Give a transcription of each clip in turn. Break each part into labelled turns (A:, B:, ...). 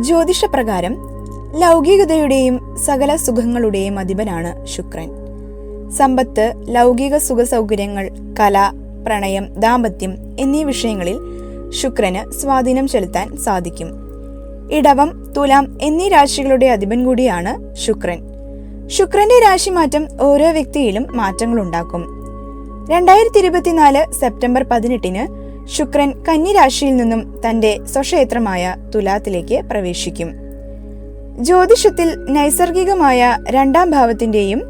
A: ജ്യോതിഷപ്രകാരം ലൗകികതയുടെയും സകല സുഖങ്ങളുടെയും അധിപനാണ് ശുക്രൻ. സമ്പത്ത് ലൗകിക സുഖ സൗകര്യങ്ങൾ കല പ്രണയം ദാമ്പത്യം എന്നീ വിഷയങ്ങളിൽ ശുക്രന് സ്വാധീനം ചെലുത്താൻ സാധിക്കും. ഇടവം തുലാം എന്നീ രാശികളുടെ അധിപൻ കൂടിയാണ് ശുക്രൻ. ശുക്രന്റെ രാശിമാറ്റം ഓരോ വ്യക്തിയിലും മാറ്റങ്ങളുണ്ടാക്കും. രണ്ടായിരത്തി ഇരുപത്തിനാല് സെപ്റ്റംബർ പതിനെട്ടിന് ശുക്രൻ കന്നിരാശിയിൽ നിന്നും തന്റെ സ്വക്ഷേത്രമായ തുലാത്തിലേക്ക് പ്രവേശിക്കും. ജ്യോതിഷത്തിൽ നൈസർഗികമായ രണ്ടാം ഭാവത്തിന്റെയും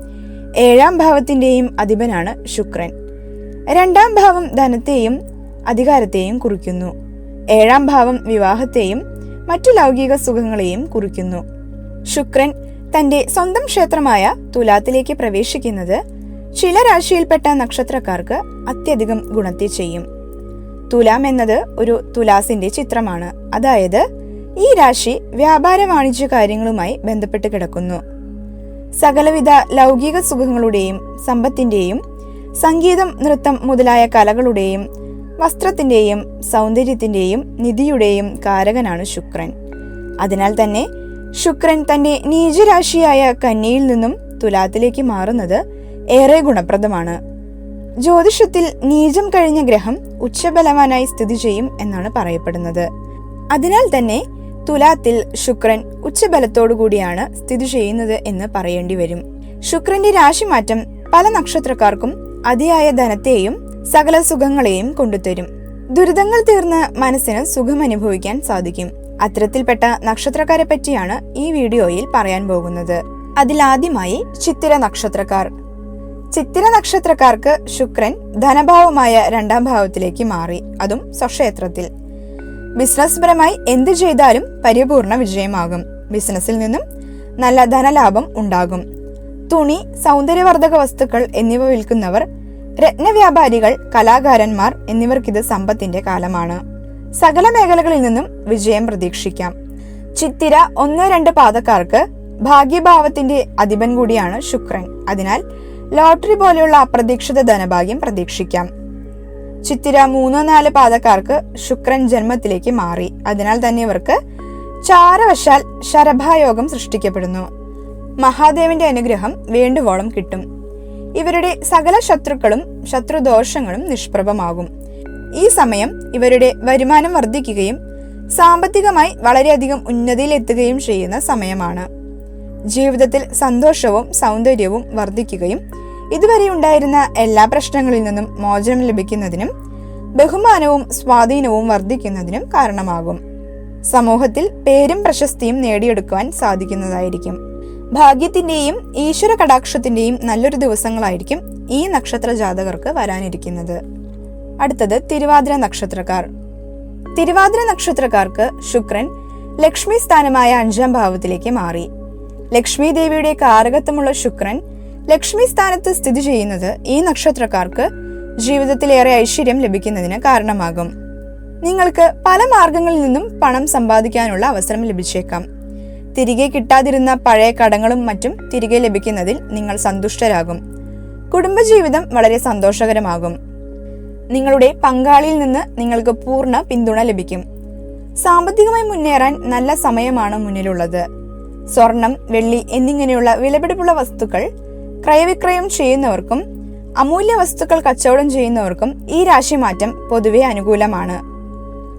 A: ഏഴാം ഭാവത്തിന്റെയും അധിപനാണ് ശുക്രൻ. രണ്ടാം ഭാവം ധനത്തെയും അധികാരത്തെയും കുറിക്കുന്നു. ഏഴാം ഭാവം വിവാഹത്തെയും മറ്റു ലൗകിക സുഖങ്ങളെയും കുറിക്കുന്നു. ശുക്രൻ തന്റെ സ്വന്തം ക്ഷേത്രമായ തുലാത്തിലേക്ക് പ്രവേശിക്കുന്നത് ചില രാശിയിൽപ്പെട്ട നക്ഷത്രക്കാർക്ക് അത്യധികം ഗുണത്തെ ചെയ്യും. തുലാം എന്നത് ഒരു തുലാസിന്റെ ചിത്രമാണ്. അതായത് ഈ രാശി വ്യാപാര വാണിജ്യ കാര്യങ്ങളുമായി ബന്ധപ്പെട്ട് കിടക്കുന്നു. സകലവിധ ലൗകിക സുഖങ്ങളുടെയും സമ്പത്തിന്റെയും സംഗീതം നൃത്തം മുതലായ കലകളുടെയും വസ്ത്രത്തിന്റെയും സൗന്ദര്യത്തിന്റെയും നിധിയുടെയും കാരകനാണ് ശുക്രൻ. അതിനാൽ തന്നെ ശുക്രൻ തന്റെ നീചരാശിയായ കന്നിയിൽ നിന്നും തുലാത്തിലേക്ക് മാറുന്നത് ഏറെ ഗുണപ്രദമാണ്. ജ്യോതിഷത്തിൽ നീചം കഴിഞ്ഞ ഗ്രഹം ഉച്ചബലവാനായി സ്ഥിതി ചെയ്യും എന്നാണ് പറയപ്പെടുന്നത്. അതിനാൽ തന്നെ തുലാത്തിൽ ശുക്രൻ ഉച്ചബലത്തോടുകൂടിയാണ് സ്ഥിതി ചെയ്യുന്നത് എന്ന് പറയേണ്ടി വരും. ശുക്രന്റെ രാശിമാറ്റം പല നക്ഷത്രക്കാർക്കും അതിയായ ധനത്തെയും സകല സുഖങ്ങളെയും കൊണ്ടുതരും. ദുരിതങ്ങൾ തീർന്ന് മനസ്സിന് സുഖം അനുഭവിക്കാൻ സാധിക്കും. അത്തരത്തിൽപ്പെട്ട നക്ഷത്രക്കാരെ പറ്റിയാണ് ഈ വീഡിയോയിൽ പറയാൻ പോകുന്നത്. അതിലാദ്യമായി ചിത്തിര നക്ഷത്രക്കാർ. ചിത്തിര നക്ഷത്രക്കാർക്ക് ശുക്രൻ ധനഭാവമായ രണ്ടാം ഭാവത്തിലേക്ക് മാറി. അതും സ്വക്ഷേത്രത്തിൽ ബിസിനസ് പരമായി എന്ത് ചെയ്താലും പരിപൂർണ വിജയമാകും. ബിസിനസ്സിൽ നിന്നും നല്ല ധനലാഭം ഉണ്ടാകും. തുണി സൗന്ദര്യവർദ്ധക വസ്തുക്കൾ എന്നിവ വിൽക്കുന്നവർ രത്നവ്യാപാരികൾ കലാകാരന്മാർ എന്നിവർക്കിത് സമ്പത്തിന്റെ കാലമാണ്. സകല മേഖലകളിൽ നിന്നും വിജയം പ്രതീക്ഷിക്കാം. ചിത്തിര ഒന്ന് രണ്ട് പാദക്കാർക്ക് ഭാഗ്യഭാവത്തിന്റെ അധിപൻ കൂടിയാണ് ശുക്രൻ. അതിനാൽ ലോട്ടറി പോലെയുള്ള അപ്രതീക്ഷിത ധനഭാഗ്യം പ്രതീക്ഷിക്കാം. ചിത്തിര മൂന്നോ നാല് പാതക്കാർക്ക് ശുക്രൻ ജന്മത്തിലേക്ക് മാറി. അതിനാൽ തന്നെ ഇവർക്ക് ചാരവശാൽ ശരഭായോഗം സൃഷ്ടിക്കപ്പെടുന്നു. മഹാദേവന്റെ അനുഗ്രഹം വേണ്ടുവോളം കിട്ടും. ഇവരുടെ സകല ശത്രുക്കളും ശത്രുദോഷങ്ങളും നിഷ്പ്രഭമാകും. ഈ സമയം ഇവരുടെ വരുമാനം വർദ്ധിക്കുകയും സാമ്പത്തികമായി വളരെയധികം ഉന്നതിയിലെത്തുകയും ചെയ്യുന്ന സമയമാണ്. ജീവിതത്തിൽ സന്തോഷവും സൗന്ദര്യവും വർദ്ധിക്കുകയും ഇതുവരെ ഉണ്ടായിരുന്ന എല്ലാ പ്രശ്നങ്ങളിൽ നിന്നും മോചനം ലഭിക്കുന്നതിനും ബഹുമാനവും സ്വാധീനവും വർദ്ധിക്കുന്നതിനും കാരണമാകും. സമൂഹത്തിൽ പേരും പ്രശസ്തിയും നേടിയെടുക്കുവാൻ സാധിക്കുന്നതായിരിക്കും. ഭാഗ്യത്തിന്റെയും ഈശ്വര കടാക്ഷത്തിന്റെയും നല്ലൊരു ദിവസങ്ങളായിരിക്കും ഈ നക്ഷത്ര ജാതകർക്ക് വരാനിരിക്കുന്നത്. അടുത്തത് തിരുവാതിര നക്ഷത്രക്കാർ. തിരുവാതിര നക്ഷത്രക്കാർക്ക് ശുക്രൻ ലക്ഷ്മി സ്ഥാനമായ അഞ്ചാം ഭാവത്തിലേക്ക് മാറി. ലക്ഷ്മി ദേവിയുടെ കാരകത്വമുള്ള ശുക്രൻ ലക്ഷ്മി സ്ഥാനത്ത് സ്ഥിതി ചെയ്യുന്നത് ഈ നക്ഷത്രക്കാർക്ക് ജീവിതത്തിലേറെ ഐശ്വര്യം ലഭിക്കുന്നതിന് കാരണമാകും. നിങ്ങൾക്ക് പല മാർഗങ്ങളിൽ നിന്നും പണം സമ്പാദിക്കാനുള്ള അവസരം ലഭിച്ചേക്കാം. തിരികെ കിട്ടാതിരുന്ന പഴയ കടങ്ങളും മറ്റും തിരികെ ലഭിക്കുന്നതിൽ നിങ്ങൾ സന്തുഷ്ടരാകും. കുടുംബജീവിതം വളരെ സന്തോഷകരമാകും. നിങ്ങളുടെ പങ്കാളിയിൽ നിന്ന് നിങ്ങൾക്ക് പൂർണ പിന്തുണ ലഭിക്കും. സാമ്പത്തികമായി മുന്നേറാൻ നല്ല സമയമാണ് മുന്നിലുള്ളത്. സ്വർണം വെള്ളി എന്നിങ്ങനെയുള്ള വിലപിടിപ്പുള്ള വസ്തുക്കൾ ക്രയവിക്രയം ചെയ്യുന്നവർക്കും അമൂല്യ വസ്തുക്കൾ കച്ചവടം ചെയ്യുന്നവർക്കും ഈ രാശിമാറ്റം പൊതുവെ അനുകൂലമാണ്.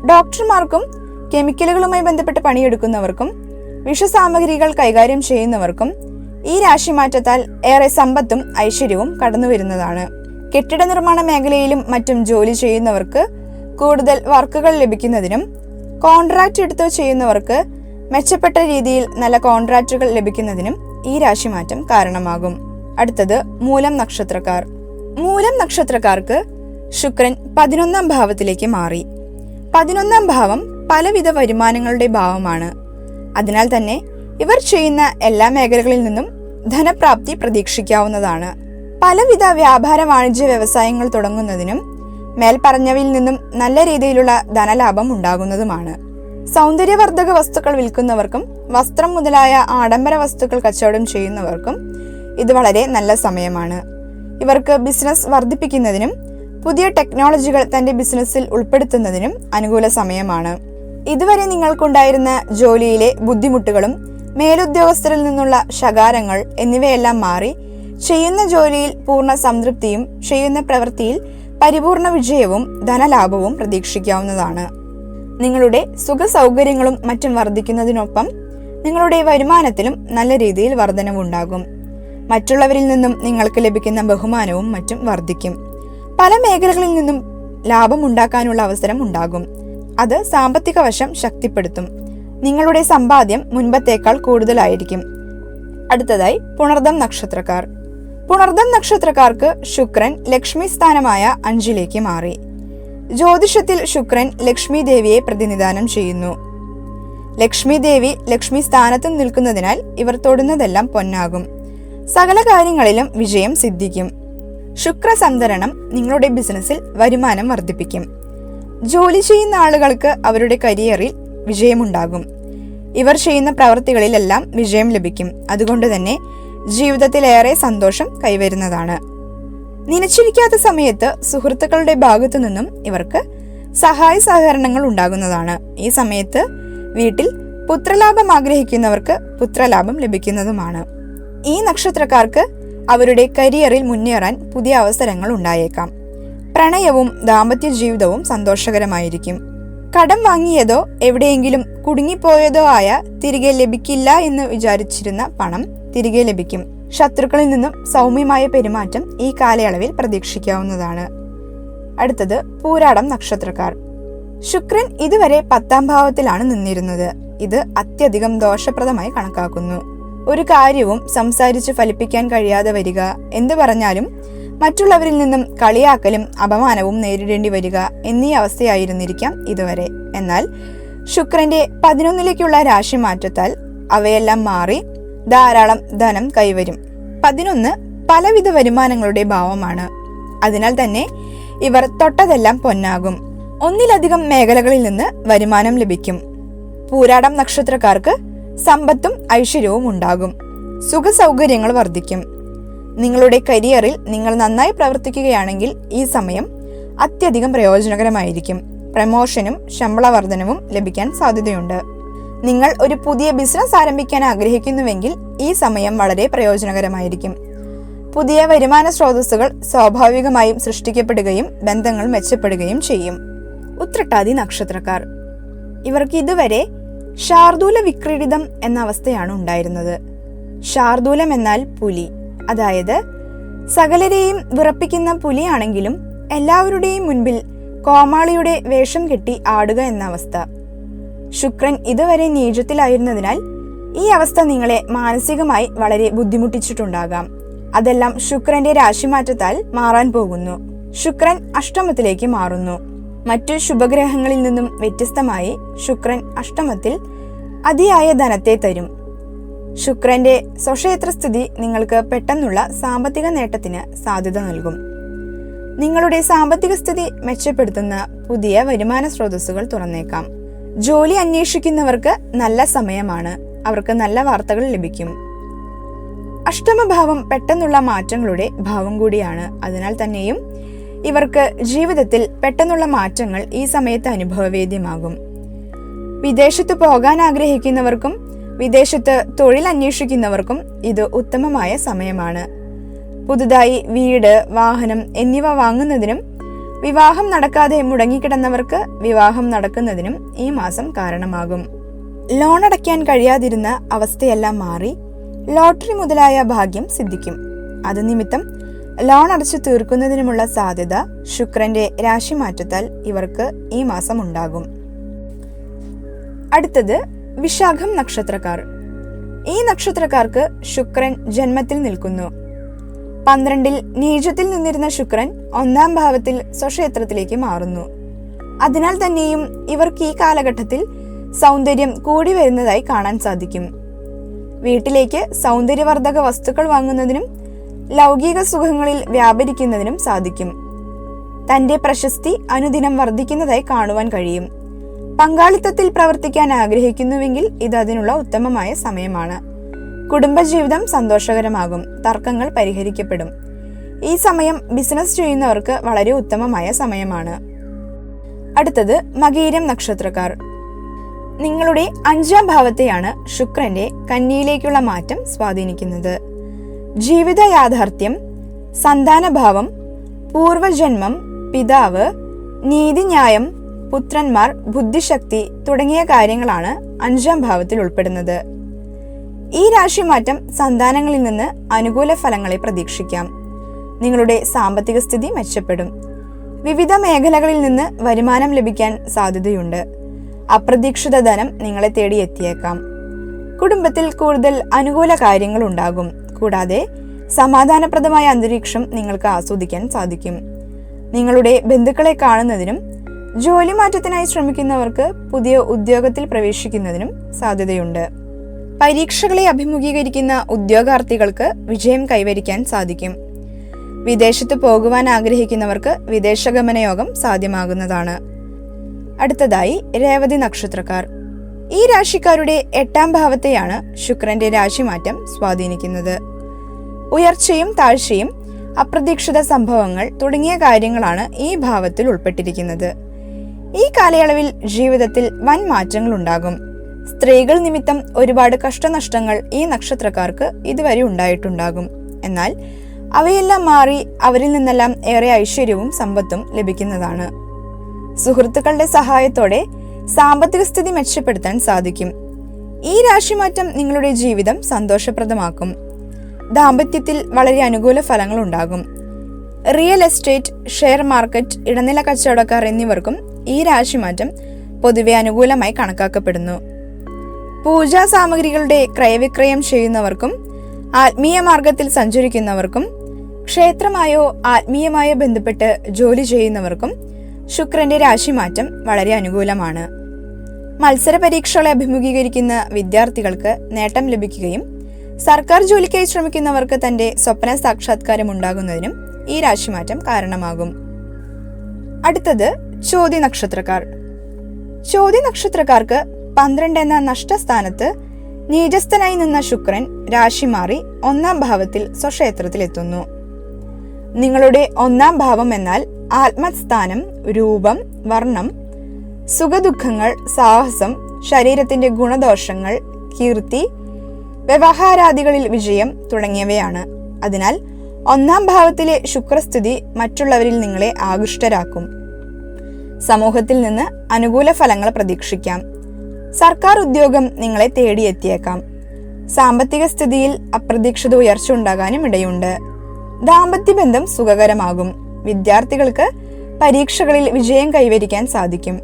A: ഡോക്ടർമാർക്കും കെമിക്കലുകളുമായി ബന്ധപ്പെട്ട് പണിയെടുക്കുന്നവർക്കും വിഷസാമഗ്രികൾ കൈകാര്യം ചെയ്യുന്നവർക്കും ഈ രാശിമാറ്റത്താൽ ഏറെ സമ്പത്തും ഐശ്വര്യവും കടന്നു വരുന്നതാണ് കെട്ടിട നിർമ്മാണ മേഖലയിലും മറ്റും ജോലി ചെയ്യുന്നവർക്ക് കൂടുതൽ വർക്കുകൾ ലഭിക്കുന്നതിനും കോൺട്രാക്ട് എടുത്ത് ചെയ്യുന്നവർക്ക് മെച്ചപ്പെട്ട രീതിയിൽ നല്ല കോൺട്രാക്റ്റുകൾ ലഭിക്കുന്നതിനും ഈ രാശിമാറ്റം കാരണമാകും. അടുത്തത് മൂലം നക്ഷത്രക്കാർ. മൂലം നക്ഷത്രക്കാർക്ക് ശുക്രൻ പതിനൊന്നാം ഭാവത്തിലേക്ക് മാറി. പതിനൊന്നാം ഭാവം പലവിധ വരുമാനങ്ങളുടെ ഭാവമാണ്. അതിനാൽ തന്നെ ഇവർ ചെയ്യുന്ന എല്ലാ മേഖലകളിൽ നിന്നും ധനപ്രാപ്തി പ്രതീക്ഷിക്കാവുന്നതാണ്. പലവിധ വ്യാപാര വാണിജ്യ വ്യവസായങ്ങൾ തുടങ്ങുന്നതിനും മേൽപ്പറഞ്ഞവയിൽ നിന്നും നല്ല രീതിയിലുള്ള ധനലാഭം ഉണ്ടാകുന്നതുമാണ്. സൗന്ദര്യവർദ്ധക വസ്തുക്കൾ വിൽക്കുന്നവർക്കും വസ്ത്രം മുതലായ ആഡംബര വസ്തുക്കൾ കച്ചവടം ചെയ്യുന്നവർക്കും ഇത് വളരെ നല്ല സമയമാണ്. ഇവർക്ക് ബിസിനസ് വർദ്ധിപ്പിക്കുന്നതിനും പുതിയ ടെക്നോളജികൾ തന്റെ ബിസിനസ്സിൽ ഉൾപ്പെടുത്തുന്നതിനും അനുകൂല സമയമാണ്. ഇതുവരെ നിങ്ങൾക്കുണ്ടായിരുന്ന ജോലിയിലെ ബുദ്ധിമുട്ടുകളും മേലുദ്യോഗസ്ഥരിൽ നിന്നുള്ള ശകാരങ്ങൾ എന്നിവയെല്ലാം മാറി ചെയ്യുന്ന ജോലിയിൽ പൂർണ സംതൃപ്തിയും ചെയ്യുന്ന പ്രവൃത്തിയിൽ പരിപൂർണ വിജയവും ധനലാഭവും പ്രതീക്ഷിക്കാവുന്നതാണ്. നിങ്ങളുടെ സുഖ സൗകര്യങ്ങളും മറ്റും വർദ്ധിക്കുന്നതിനൊപ്പം നിങ്ങളുടെ വരുമാനത്തിലും നല്ല രീതിയിൽ വർധനവുണ്ടാകും. മറ്റുള്ളവരിൽ നിന്നും നിങ്ങൾക്ക് ലഭിക്കുന്ന ബഹുമാനവും മറ്റും വർദ്ധിക്കും. പല മേഖലകളിൽ നിന്നും ലാഭം ഉണ്ടാക്കാനുള്ള അവസരം ഉണ്ടാകും. അത് സാമ്പത്തിക വശം ശക്തിപ്പെടുത്തും. നിങ്ങളുടെ സമ്പാദ്യം മുൻപത്തേക്കാൾ കൂടുതലായിരിക്കും. അടുത്തതായി പുണർദം നക്ഷത്രക്കാർ. പുണർദം നക്ഷത്രക്കാർക്ക് ശുക്രൻ ലക്ഷ്മി സ്ഥാനമായ അഞ്ചിലേക്ക് മാറി. ജ്യോതിഷത്തിൽ ശുക്രൻ ലക്ഷ്മി ദേവിയെ പ്രതിനിധാനം ചെയ്യുന്നു. ലക്ഷ്മി ദേവി ലക്ഷ്മി സ്ഥാനത്തും നിൽക്കുന്നതിനാൽ ഇവർ തൊടുന്നതെല്ലാം പൊന്നാകും. സകല കാര്യങ്ങളിലും വിജയം സിദ്ധിക്കും. ശുക്ര സംതരണം നിങ്ങളുടെ ബിസിനസ്സിൽ വരുമാനം വർദ്ധിപ്പിക്കും. ജോലി ചെയ്യുന്ന ആളുകൾക്ക് അവരുടെ കരിയറിൽ വിജയമുണ്ടാകും. ഇവർ ചെയ്യുന്ന പ്രവർത്തികളിലെല്ലാം വിജയം ലഭിക്കും. അതുകൊണ്ട് തന്നെ ജീവിതത്തിലേറെ സന്തോഷം കൈവരുന്നതാണ്. നനച്ചിരിക്കാത്ത സമയത്ത് സുഹൃത്തുക്കളുടെ ഭാഗത്തു നിന്നും ഇവർക്ക് സഹായ സഹകരണങ്ങൾ ഉണ്ടാകുന്നതാണ്. ഈ സമയത്ത് വീട്ടിൽ പുത്രലാഭം ആഗ്രഹിക്കുന്നവർക്ക് പുത്രലാഭം ലഭിക്കുന്നതുമാണ്. ഈ നക്ഷത്രക്കാർക്ക് അവരുടെ കരിയറിൽ മുന്നേറാൻ പുതിയ അവസരങ്ങൾ ഉണ്ടായേക്കാം. പ്രണയവും ദാമ്പത്യ ജീവിതവും സന്തോഷകരമായിരിക്കും. കടം വാങ്ങിയതോ എവിടെയെങ്കിലും കുടുങ്ങിപ്പോയതോ ആയ തിരികെ ലഭിക്കില്ല എന്ന് വിചാരിച്ചിരുന്ന പണം തിരികെ ലഭിക്കും. ശത്രുക്കളിൽ നിന്നും സൗമ്യമായ പെരുമാറ്റം ഈ കാലയളവിൽ പ്രതീക്ഷിക്കാവുന്നതാണ്. അടുത്തത് പൂരാടം നക്ഷത്രക്കാർ. ശുക്രൻ ഇതുവരെ പത്താം ഭാവത്തിലാണ് നിന്നിരുന്നത്. ഇത് അത്യധികം ദോഷപ്രദമായി കണക്കാക്കുന്നു. ഒരു കാര്യവും സംസാരിച്ച് ഫലിപ്പിക്കാൻ കഴിയാതെ വരിക എന്തു പറഞ്ഞാലും മറ്റുള്ളവരിൽ നിന്നും കളിയാക്കലും അപമാനവും നേരിടേണ്ടി വരിക എന്നീ അവസ്ഥയായിരുന്നിരിക്കാം ഇതുവരെ. എന്നാൽ ശുക്രന്റെ പതിനൊന്നിലേക്കുള്ള രാശിമാറ്റത്താൽ അവയെല്ലാം മാറി ധാരാളം ധനം കൈവരും. പതിനൊന്ന് പലവിധ വരുമാനങ്ങളുടെ ഭാവമാണ്. അതിനാൽ തന്നെ ഇവർ തൊട്ടതെല്ലാം പൊന്നാകും. ഒന്നിലധികം മേഖലകളിൽ നിന്ന് വരുമാനം ലഭിക്കും. പൂരാടം നക്ഷത്രക്കാർക്ക് സമ്പത്തും ഐശ്വര്യവും ഉണ്ടാകും. സുഖസൗകര്യങ്ങൾ വർദ്ധിക്കും. നിങ്ങളുടെ കരിയറിൽ നിങ്ങൾ നന്നായി പ്രവർത്തിക്കുകയാണെങ്കിൽ ഈ സമയം അത്യധികം പ്രയോജനകരമായിരിക്കും. പ്രമോഷനും ശമ്പള വർധനവും ലഭിക്കാൻ സാധ്യതയുണ്ട്. നിങ്ങൾ ഒരു പുതിയ ബിസിനസ് ആരംഭിക്കാൻ ആഗ്രഹിക്കുന്നുവെങ്കിൽ ഈ സമയം വളരെ പ്രയോജനകരമായിരിക്കും. പുതിയ വരുമാന സ്രോതസ്സുകൾ സ്വാഭാവികമായും സൃഷ്ടിക്കപ്പെടുകയും ബന്ധങ്ങൾ മെച്ചപ്പെടുകയും ചെയ്യും. ഉത്രട്ടാതി നക്ഷത്രക്കാർ. ഇവർക്ക് ഇതുവരെ ശാർദൂല വിക്രീഡിതം എന്ന അവസ്ഥയാണ് ഉണ്ടായിരുന്നത്. ശാർദൂലം എന്നാൽ പുലി. അതായത് സകലരെയും വിറപ്പിക്കുന്ന പുലിയാണെങ്കിലും എല്ലാവരുടെയും മുൻപിൽ കോമാളിയുടെ വേഷം കെട്ടി ആടുക എന്ന അവസ്ഥ. ശുക്രൻ ഇതുവരെ നീചത്തിലായിരുന്നതിനാൽ ഈ അവസ്ഥ നിങ്ങളെ മാനസികമായി വളരെ ബുദ്ധിമുട്ടിച്ചിട്ടുണ്ടാകാം. അതെല്ലാം ശുക്രന്റെ രാശിമാറ്റത്താൽ മാറാൻ പോകുന്നു. ശുക്രൻ അഷ്ടമത്തിലേക്ക് മാറുന്നു. മറ്റു ശുഭഗ്രഹങ്ങളിൽ നിന്നും വ്യത്യസ്തമായി ശുക്രൻ അഷ്ടമത്തിൽ അതിയായ ധനത്തെ തരും. ശുക്രന്റെ സ്വക്ഷേത്ര സ്ഥിതി നിങ്ങൾക്ക് പെട്ടെന്നുള്ള സാമ്പത്തിക നേട്ടത്തിന് സാധ്യത നൽകും. നിങ്ങളുടെ സാമ്പത്തിക സ്ഥിതി മെച്ചപ്പെടുത്തുന്ന പുതിയ വരുമാന സ്രോതസ്സുകൾ തുറന്നേക്കാം. ജോലി അന്വേഷിക്കുന്നവർക്ക് നല്ല സമയമാണ്. അവർക്ക് നല്ല വാർത്തകൾ ലഭിക്കും. അഷ്ടമഭാവം പെട്ടെന്നുള്ള മാറ്റങ്ങളുടെ ഭാവം കൂടിയാണ്. അതിനാൽ തന്നെയും ഇവർക്ക് ജീവിതത്തിൽ പെട്ടെന്നുള്ള മാറ്റങ്ങൾ ഈ സമയത്ത് അനുഭവവേദ്യമാകും. വിദേശത്ത് പോകാൻ ആഗ്രഹിക്കുന്നവർക്കും വിദേശത്ത് തൊഴിൽ അന്വേഷിക്കുന്നവർക്കും ഇത് ഉത്തമമായ സമയമാണ്. പുതുതായി വീട് വാഹനം എന്നിവ വാങ്ങുന്നതിനും വിവാഹം നടക്കാതെ മുടങ്ങിക്കിടന്നവർക്ക് വിവാഹം നടക്കുന്നതിനും ഈ മാസം കാരണമാകും. ലോൺ അടയ്ക്കാൻ കഴിയാതിരുന്ന അവസ്ഥയെല്ലാം മാറി ലോട്ടറി മുതലായ ഭാഗ്യം സിദ്ധിക്കും. അത് നിമിത്തം ലോൺ അടച്ചു തീർക്കുന്നതിനുമുള്ള സാധ്യത ശുക്രന്റെ രാശി മാറ്റത്താൽ ഇവർക്ക് ഈ മാസം ഉണ്ടാകും. അടുത്തത് വിശാഖം നക്ഷത്രക്കാർ. ഈ നക്ഷത്രക്കാർക്ക് ശുക്രൻ ജന്മത്തിൽ നിൽക്കുന്നു. പന്ത്രണ്ടിൽ നീചത്തിൽ നിന്നിരുന്ന ശുക്രൻ ഒന്നാം ഭാവത്തിൽ സ്വക്ഷേത്രത്തിലേക്ക് മാറുന്നു. അതിനാൽ തന്നെയും ഇവർക്ക് ഈ കാലഘട്ടത്തിൽ സൗന്ദര്യം കൂടി വരുന്നതായി കാണാൻ സാധിക്കും. വീട്ടിലേക്ക് സൗന്ദര്യവർദ്ധക വസ്തുക്കൾ വാങ്ങുന്നതിനും ലൗകിക സുഖങ്ങളിൽ വ്യാപരിക്കുന്നതിനും സാധിക്കും. തന്റെ പ്രശസ്തി അനുദിനം വർദ്ധിക്കുന്നതായി കാണുവാൻ കഴിയും. പങ്കാളിത്തത്തിൽ പ്രവർത്തിക്കാൻ ആഗ്രഹിക്കുന്നുവെങ്കിൽ ഇത് അതിനുള്ള ഉത്തമമായ സമയമാണ്. കുടുംബജീവിതം സന്തോഷകരമാകും. തർക്കങ്ങൾ പരിഹരിക്കപ്പെടും. ഈ സമയം ബിസിനസ് ചെയ്യുന്നവർക്ക് വളരെ ഉത്തമമായ സമയമാണ്. അടുത്തത് മകീരം നക്ഷത്രക്കാർ. നിങ്ങളുടെ അഞ്ചാം ഭാവത്തെയാണ് ശുക്രന്റെ കന്നിയിലേക്കുള്ള മാറ്റം സ്വാധീനിക്കുന്നത്. ജീവിത യാഥാർത്ഥ്യം സന്താനഭാവം പൂർവജന്മം പിതാവ് നീതിന്യായം പുത്രന്മാർ ബുദ്ധിശക്തി തുടങ്ങിയ കാര്യങ്ങളാണ് അഞ്ചാം ഭാവത്തിൽ ഉൾപ്പെടുന്നത്. ഈ രാശിമാറ്റം സന്താനങ്ങളിൽ നിന്ന് അനുകൂല ഫലങ്ങളെ പ്രതീക്ഷിക്കാം. നിങ്ങളുടെ സാമ്പത്തിക സ്ഥിതി മെച്ചപ്പെടും. വിവിധ മേഖലകളിൽ നിന്ന് വരുമാനം ലഭിക്കാൻ സാധ്യതയുണ്ട്. അപ്രതീക്ഷിത ധനം നിങ്ങളെ തേടി എത്തിയേക്കാം. കുടുംബത്തിൽ കൂടുതൽ അനുകൂല കാര്യങ്ങൾ ഉണ്ടാകും. കൂടാതെ സമാധാനപ്രദമായ അന്തരീക്ഷം നിങ്ങൾക്ക് ആസ്വദിക്കാൻ സാധിക്കും. നിങ്ങളുടെ ബന്ധുക്കളെ കാണുന്നതിനും ജോലി മാറ്റത്തിനായി ശ്രമിക്കുന്നവർക്ക് പുതിയ ഉദ്യോഗത്തിൽ പ്രവേശിക്കുന്നതിനും സാധ്യതയുണ്ട്. പരീക്ഷകളെ അഭിമുഖീകരിക്കുന്ന ഉദ്യോഗാർത്ഥികൾക്ക് വിജയം കൈവരിക്കാൻ സാധിക്കും. വിദേശത്ത് പോകുവാൻ ആഗ്രഹിക്കുന്നവർക്ക് വിദേശഗമന യോഗം സാധ്യമാകുന്നതാണ്. അടുത്തതായി രേവതി നക്ഷത്രക്കാർ. ഈ രാശിക്കാരുടെ എട്ടാം ഭാവത്തെയാണ് ശുക്രന്റെ രാശിമാറ്റം സ്വാധീനിക്കുന്നത്. ഉയർച്ചയും താഴ്ചയും അപ്രതീക്ഷിത സംഭവങ്ങൾ തുടങ്ങിയ കാര്യങ്ങളാണ് ഈ ഭാവത്തിൽ ഉൾപ്പെട്ടിരിക്കുന്നത്. ഈ കാലയളവിൽ ജീവിതത്തിൽ വൻ മാറ്റങ്ങൾ ഉണ്ടാകും സ്ത്രീകൾ നിമിത്തം ഒരുപാട് കഷ്ടനഷ്ടങ്ങൾ ഈ നക്ഷത്രക്കാർക്ക് ഇതുവരെ ഉണ്ടായിട്ടുണ്ടാകും. എന്നാൽ അവയെല്ലാം മാറി അവരിൽ നിന്നെല്ലാം ഏറെ ഐശ്വര്യവും സമ്പത്തും ലഭിക്കുന്നതാണ്. സുഹൃത്തുക്കളുടെ സഹായത്തോടെ സാമ്പത്തിക സ്ഥിതി മെച്ചപ്പെടുത്താൻ സാധിക്കും. ഈ രാശിമാറ്റം നിങ്ങളുടെ ജീവിതം സന്തോഷപ്രദമാക്കും. ദാമ്പത്യത്തിൽ വളരെ അനുകൂല ഫലങ്ങൾ ഉണ്ടാകും. റിയൽ എസ്റ്റേറ്റ് ഷെയർ മാർക്കറ്റ് ഇടനില കച്ചവടക്കാർ എന്നിവർക്കും ഈ രാശിമാറ്റം പൊതുവെ അനുകൂലമായി കണക്കാക്കപ്പെടുന്നു. പൂജാ സാമഗ്രികളുടെ ക്രയവിക്രയം ചെയ്യുന്നവർക്കും ആത്മീയ മാർഗത്തിൽ സഞ്ചരിക്കുന്നവർക്കും ക്ഷേത്രമായോ ആത്മീയമായോ ബന്ധപ്പെട്ട് ജോലി ചെയ്യുന്നവർക്കും ശുക്രന്റെ രാശിമാറ്റം വളരെ അനുകൂലമാണ്. മത്സര പരീക്ഷകളെ അഭിമുഖീകരിക്കുന്ന വിദ്യാർത്ഥികൾക്ക് നേട്ടം ലഭിക്കുകയും സർക്കാർ ജോലിക്കായി ശ്രമിക്കുന്നവർക്ക് തന്റെ സ്വപ്ന സാക്ഷാത്കാരം ഉണ്ടാകുന്നതിനും ഈ രാശിമാറ്റം കാരണമാകും. അടുത്തത് ചോദ്യ നക്ഷത്രക്കാർ. ചോദ്യ നക്ഷത്രക്കാർക്ക് പന്ത്രണ്ട് എന്ന നഷ്ടസ്ഥാനത്ത് നീചസ്ഥനായി നിന്ന ശുക്രൻ രാശി മാറി ഒന്നാം ഭാവത്തിൽ സ്വക്ഷേത്രത്തിലെത്തുന്നു. നിങ്ങളുടെ ഒന്നാം ഭാവം എന്നാൽ ആത്മസ്ഥാനം രൂപം വർണം സുഖദുഃഖങ്ങൾ സാഹസം ശരീരത്തിന്റെ ഗുണദോഷങ്ങൾ കീർത്തി വ്യവഹാരാദികളിൽ വിജയം തുടങ്ങിയവയാണ്. അതിനാൽ ഒന്നാം ഭാവത്തിലെ ശുക്രസ്ഥിതി മറ്റുള്ളവരിൽ നിങ്ങളെ ആകൃഷ്ടരാക്കും. സമൂഹത്തിൽ നിന്ന് അനുകൂല ഫലങ്ങൾ പ്രതീക്ഷിക്കാം. സർക്കാർ ഉദ്യോഗം നിങ്ങളെ തേടിയെത്തിയേക്കാം. സാമ്പത്തിക സ്ഥിതിയിൽ അപ്രതീക്ഷിത ഉയർച്ച ഉണ്ടാകാനും ഇടയുണ്ട്. ദാമ്പത്യ ബന്ധം സുഖകരമാകും. വിദ്യാർത്ഥികൾക്ക് പരീക്ഷകളിൽ വിജയം കൈവരിക്കാൻ സാധിക്കും.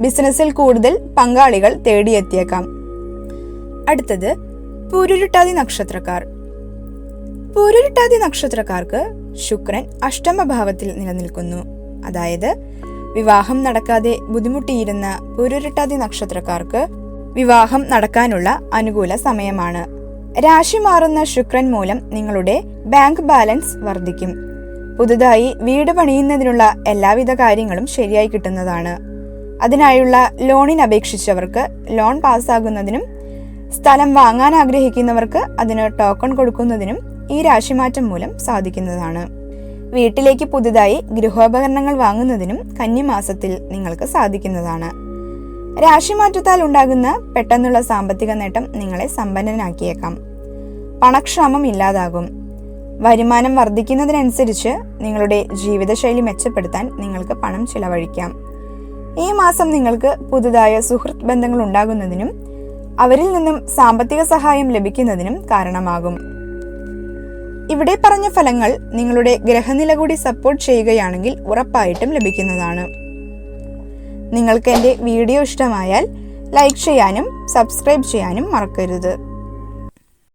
A: ബിസിനസ്സിൽ കൂടുതൽ പങ്കാളികൾ തേടിയെത്തിയേക്കാം. അടുത്തത് പൂരുരുട്ടാതി നക്ഷത്രക്കാർ. പൂരുരുട്ടാതി നക്ഷത്രക്കാർക്ക് ശുക്രൻ അഷ്ടമഭാവത്തിൽ നിലനിൽക്കുന്നു. അതായത് വിവാഹം നടക്കാതെ ബുദ്ധിമുട്ടിയിരുന്ന പുരുരട്ടാതി നക്ഷത്രക്കാർക്ക് വിവാഹം നടക്കാനുള്ള അനുകൂല സമയമാണ്. രാശി മാറുന്ന ശുക്രൻ മൂലം നിങ്ങളുടെ ബാങ്ക് ബാലൻസ് വർദ്ധിക്കും. പുതുതായി വീട് പണിയുന്നതിനുള്ള എല്ലാവിധ കാര്യങ്ങളും ശരിയായി കിട്ടുന്നതാണ്. അതിനായുള്ള ലോണിന് അപേക്ഷിച്ചവർക്ക് ലോൺ പാസ്സാകുന്നതിനും സ്ഥലം വാങ്ങാൻ ആഗ്രഹിക്കുന്നവർക്ക് അതിന് ടോക്കൺ കൊടുക്കുന്നതിനും ഈ രാശിമാറ്റം മൂലം സാധിക്കുന്നതാണ്. വീട്ടിലേക്ക് പുതുതായി ഗൃഹോപകരണങ്ങൾ വാങ്ങുന്നതിനും കന്നിമാസത്തിൽ നിങ്ങൾക്ക് സാധിക്കുന്നതാണ്. രാശിമാറ്റത്താൽ ഉണ്ടാകുന്ന പെട്ടെന്നുള്ള സാമ്പത്തിക നേട്ടം നിങ്ങളെ സമ്പന്നനാക്കിയേക്കാം. പണക്ഷാമം ഇല്ലാതാകും. വരുമാനം വർദ്ധിക്കുന്നതിനനുസരിച്ച് നിങ്ങളുടെ ജീവിതശൈലി മെച്ചപ്പെടുത്താൻ നിങ്ങൾക്ക് പണം ചിലവഴിക്കാം. ഈ മാസം നിങ്ങൾക്ക് പുതുതായ സുഹൃത്ത് ബന്ധങ്ങൾ ഉണ്ടാകുന്നതിനും അവരിൽ നിന്നും സാമ്പത്തിക സഹായം ലഭിക്കുന്നതിനും കാരണമാകും. ഇവിടെ പറഞ്ഞ ഫലങ്ങൾ നിങ്ങളുടെ ഗ്രഹനില കൂടി സപ്പോർട്ട് ചെയ്യുകയാണെങ്കിൽ ഉറപ്പായിട്ടും ലഭിക്കുന്നതാണ്. നിങ്ങൾക്ക് എന്റെ വീഡിയോ ഇഷ്ടമായാൽ ലൈക്ക് ചെയ്യാനും സബ്സ്ക്രൈബ് ചെയ്യാനും മറക്കരുത്.